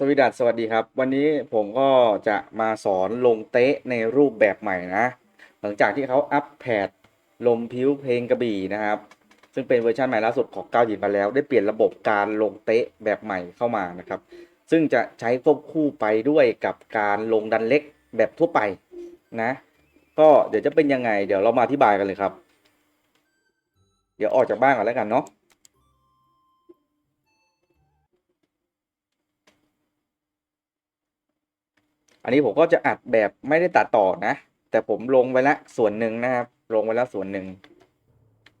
สวีดัสสวัสดีครับ วันนี้ผมก็จะมาสอนลงเตะในรูปแบบใหม่นะ หลังจากที่เขาอัปแพดลมพิ้วเพลงกระบี่นะครับ ซึ่งเป็นเวอร์ชันใหม่ล่าสุดของก้าหยินมาแล้ว ได้เปลี่ยนระบบการลงเตะแบบใหม่เข้ามานะครับ ซึ่งจะใช้ควบคู่ไปด้วยกับการลงดันเล็กแบบทั่วไปนะ ก็เดี๋ยวจะเป็นยังไง เดี๋ยวเรามาอธิบายกันเลยครับ เดี๋ยวออกจากบ้านก่อนแล้วกันเนาะ อันนี้ผมก็จะอัดแบบไม่ได้ตัดต่อนะ แต่ผมลงไปละส่วนหนึ่งนะครับ ลงไปแล้วส่วนหนึ่ง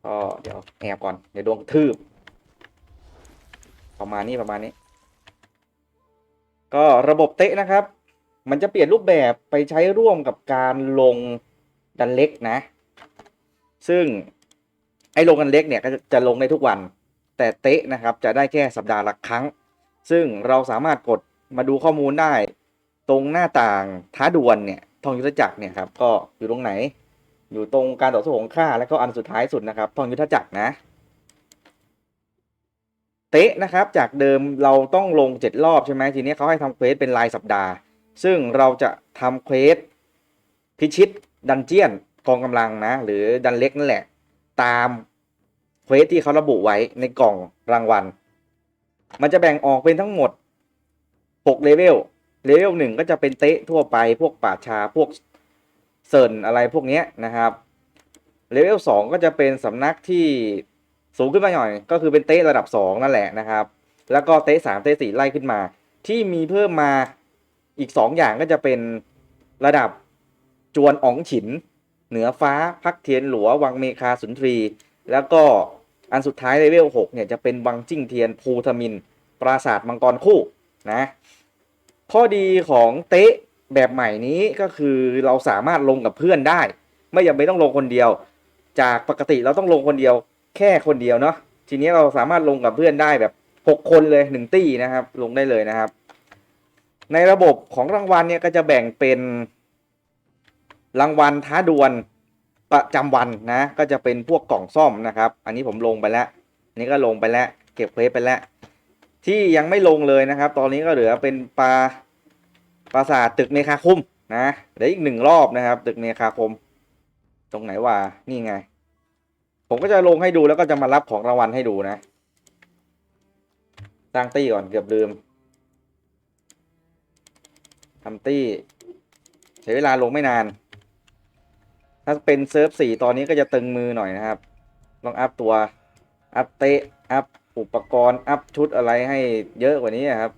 ก็เดี๋ยวแอบก่อน เดี๋ยวดวงทืบ ประมาณนี้ประมาณนี้ ก็ระบบเตะนะครับ มันจะเปลี่ยนรูปแบบไปใช้ร่วมกับการลงดันเล็กนะ ซึ่งไอ้ลงดันเล็กเนี่ยก็จะจะลงได้ทุกวัน แต่เตะนะครับจะได้แค่สัปดาห์ละครั้ง ซึ่งเราสามารถกดมาดูข้อมูลได้ ตรงหน้าต่างท้าดวลเนี่ยทองยุทธจักรเนี่ยครับก็อยู่ตรงไหน อยู่ตรงการต่อสู้ของข้าแล้วก็อันสุดท้ายสุดนะครับทองยุทธจักรนะ เตะนะครับจากเดิมเราต้องลงเจ็ดรอบใช่ไหมทีนี้เขาให้ทำเควสเป็นรายสัปดาห์ ซึ่งเราจะทำเควสพิชิตดันเจียนกองกำลังนะ หรือดันเล็กนั่นแหละ ตามเควสที่เขาระบุไว้ในกล่องรางวัล มันจะแบ่งออกเป็นทั้งหมด6เลเวล เลเวลหนึ่งก็จะเป็นเตะทั่วไปพวกป่าชาพวกเซินอะไรพวกนี้นะครับเลเวลสองก็จะเป็นสำนักที่สูงขึ้นมาหน่อย ก็คือเป็นเตะระดับสองนั่นแหละนะครับ แล้วก็เตะสามเตะสี่ไล่ขึ้นมา ที่มีเพิ่มมาอีกสองอย่างก็จะเป็นระดับจวนอ๋องฉิน เหนือฟ้าพักเทียนหลัววังเมคาสุนทรี แล้วก็อันสุดท้ายเลเวลหกเนี่ยจะเป็นวังจิ้งเทียนภูทมิน ปราสาทมังกรคู่นะ ข้อดีของเตะแบบใหม่นี้ก็คือเราสามารถลงกับเพื่อนได้ ไม่จำเป็นต้องลงคนเดียว จากปกติเราต้องลงคนเดียว แค่คนเดียวเนาะทีนี้เราสามารถลงกับเพื่อนได้แบบหกคนเลยหนึ่งตี้นะครับ ลงได้เลยนะครับ ในระบบของรางวัลเนี่ยก็จะแบ่งเป็นรางวัลท้าดวลประจำวันนะ ก็จะเป็นพวกกล่องซ่อมนะครับ อันนี้ผมลงไปแล้ว อันนี้ก็ลงไปแล้ว เก็บเควสไปแล้ว ที่ยังไม่ลงเลยนะครับ ตอนนี้ก็เหลือเป็นปลาปราสาทตึกเมคาคมนะเหลืออีกหนึ่งรอบนะครับ ตึกเมคาคม ตรงไหนวะนี่ไง ผมก็จะลงให้ดูแล้วก็จะมารับของรางวัลให้ดูนะสร้างตี้ก่อนเกือบลืมทำตี้ ใช้เวลาลงไม่นาน ถ้าเป็นเซิร์ฟสี่ตอนนี้ก็จะตึงมือหน่อยนะครับต้องอัพตัว อัพเตะอัพ อุปกรณ์อัพชุดอะไรให้เยอะกว่านี้ครับ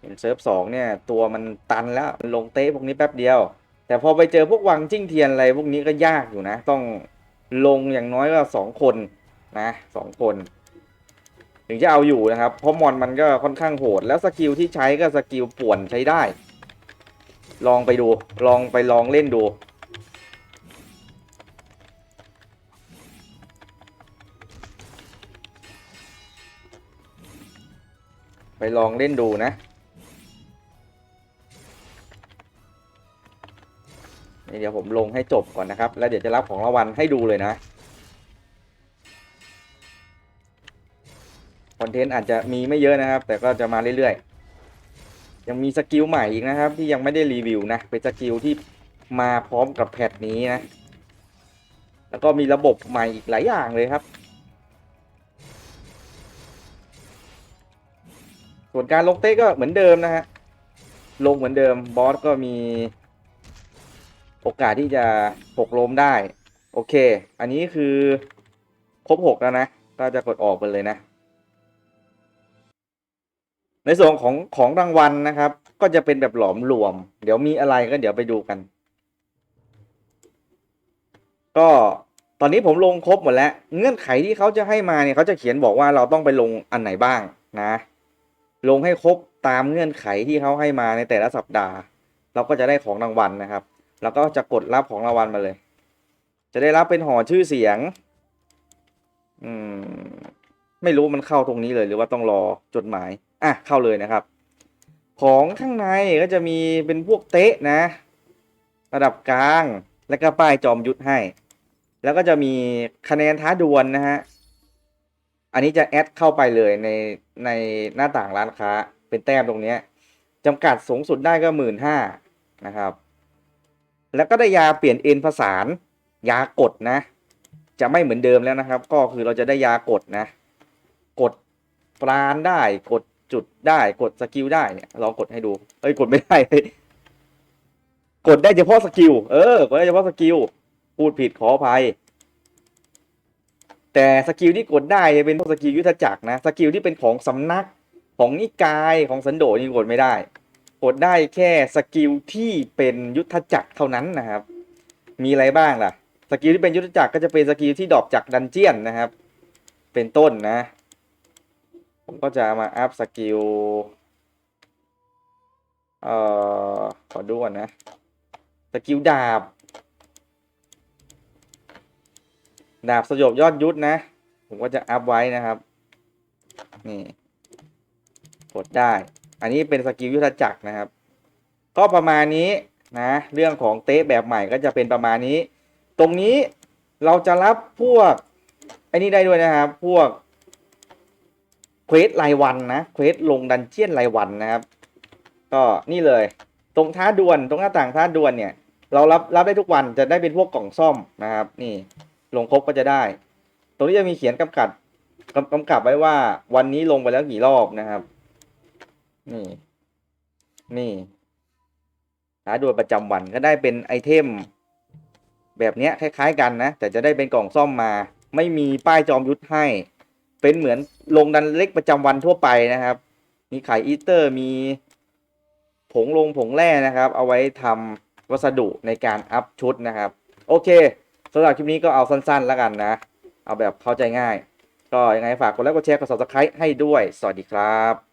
เห็นเซิร์ฟสองเนี่ย ตัวมันตันแล้วลงเตะพวกนี้แป๊บเดียว แต่พอไปเจอพวกวังจิ้งเทียนอะไรพวกนี้ก็ยากอยู่นะ ต้องลงอย่างน้อยก็สองคนนะสองคน ถึงจะเอาอยู่นะครับ เพราะมอนมันก็ค่อนข้างโหด แล้วสกิลที่ใช้ก็สกิลป่วนใช้ได้ ลองไปดู ลองไปลองเล่นดู ไปลองเล่นดูนะนเดี๋ยวผมลงให้จบก่อนนะครับ แล้วเดี๋ยวจะรับของรางวัลให้ดูเลยนะคอนเทนต์อาจจะมีไม่เยอะนะครับ แต่ก็จะมาเรื่อยๆ ยังมีสกิลใหม่อีกนะครับ ที่ยังไม่ได้รีวิวนะ เป็นสกิลที่มาพร้อมกับแพทนี้นะ แล้วก็มีระบบใหม่อีกหลายอย่างเลยครับ ส่วนการลงเต้ก็เหมือนเดิมนะฮะ ลงเหมือนเดิมบอสก็มีโอกาสที่จะหกล้มได้ โอเค อันนี้คือครบหกแล้วนะ ก็จะกดออกไปเลยนะ ในส่วนของของรางวัลนะครับ ก็จะเป็นแบบหลอมรวม เดี๋ยวมีอะไรก็เดี๋ยวไปดูกัน ก็ตอนนี้ผมลงครบหมดแล้ว เงื่อนไขที่เขาจะให้มาเนี่ยเขาจะเขียนบอกว่าเราต้องไปลงอันไหนบ้างนะ ลงให้ครบตามเงื่อนไขที่เขาให้มาในแต่ละสัปดาห์ เราก็จะได้ของรางวัลนะครับ แล้วก็จะกดรับของรางวัลมาเลย จะได้รับเป็นห่อชื่อเสียง อืม ไม่รู้มันเข้าตรงนี้เลยหรือว่าต้องรอจดหมาย อะ เข้าเลยนะครับ ของข้างในก็จะมีเป็นพวกเตะนะ ระดับกลาง แล้วก็ป้ายจอมยุทธให้ แล้วก็จะมีคะแนนท้าดวลนะฮะ อันนี้จะแอดเข้าไปเลยในในหน้าต่างร้านค้าเป็นแต้มตรงนี้จำกัดสูงสุดได้ก็หมื่นห้านะครับ แล้วก็ได้ยาเปลี่ยนเอ็นผสานยากดนะ จะไม่เหมือนเดิมแล้วนะครับ ก็คือเราจะได้ยากดนะ กดปราณได้กดจุดได้กดสกิลได้เนี่ยลองกดให้ดูเอ้ยกดไม่ได้กดได้เฉพาะสกิลเออกดได้เฉพาะสกิลพูดผิดขออภัย แต่สกิลที่กดได้จะเป็นพวกสกิลยุทธจักรนะสกิลที่เป็นของสำนักของนิกายของสันโดษนี่กดไม่ได้ กดได้แค่สกิลที่เป็นยุทธจักรเท่านั้นนะครับ มีอะไรบ้างล่ะ สกิลที่เป็นยุทธจักรก็จะเป็นสกิลที่ดรอปจากดันเจียนนะครับ เป็นต้นนะ ผมก็จะมาอัพสกิลเอ่อขอดูก่อนนะสกิลดาบ ดาบสยบยอดยุทธนะ ผมก็จะอัพไว้นะครับ นี่กดได้ อันนี้เป็นสกิลยุทธจักรนะครับ ก็ประมาณนี้นะ เรื่องของเตะแบบใหม่ก็จะเป็นประมาณนี้ ตรงนี้เราจะรับพวกไอ้นี่ได้ด้วยนะครับ พวกเควสรายวันนะ เควสลงดันเจียนรายวันนะครับ ก็นี่เลย ตรงท้าดวน ตรงหน้าต่างท้าดวนเนี่ย เรารับรับได้ทุกวันจะได้เป็นพวกกล่องซ่อมนะครับ นี่ ลงครบก็จะได้ ตรงนี้จะมีเขียนกำกับกำกับไว้ว่าวันนี้ลงไปแล้วกี่รอบนะครับ นี่ นี่หาดวลประจำวันก็ได้เป็นไอเทม แบบเนี้ยคล้าย ๆ กันนะ แต่จะได้เป็นกล่องซ่อมมา ไม่มีป้ายจอมยุทธให้ เป็นเหมือนลงดันเล็กประจำวันทั่วไปนะครับ มีไข่อีสเตอร์มีผงลงผงแร่นะครับ เอาไว้ทำวัสดุในการอัพชุดนะครับ โอเค สำหรับคลิปนี้ก็เอาสั้นๆแล้วกันนะ เอาแบบเข้าใจง่าย ก็ยังไงฝากกดไลค์กดแชร์กด subscribe ให้ด้วย สวัสดีครับ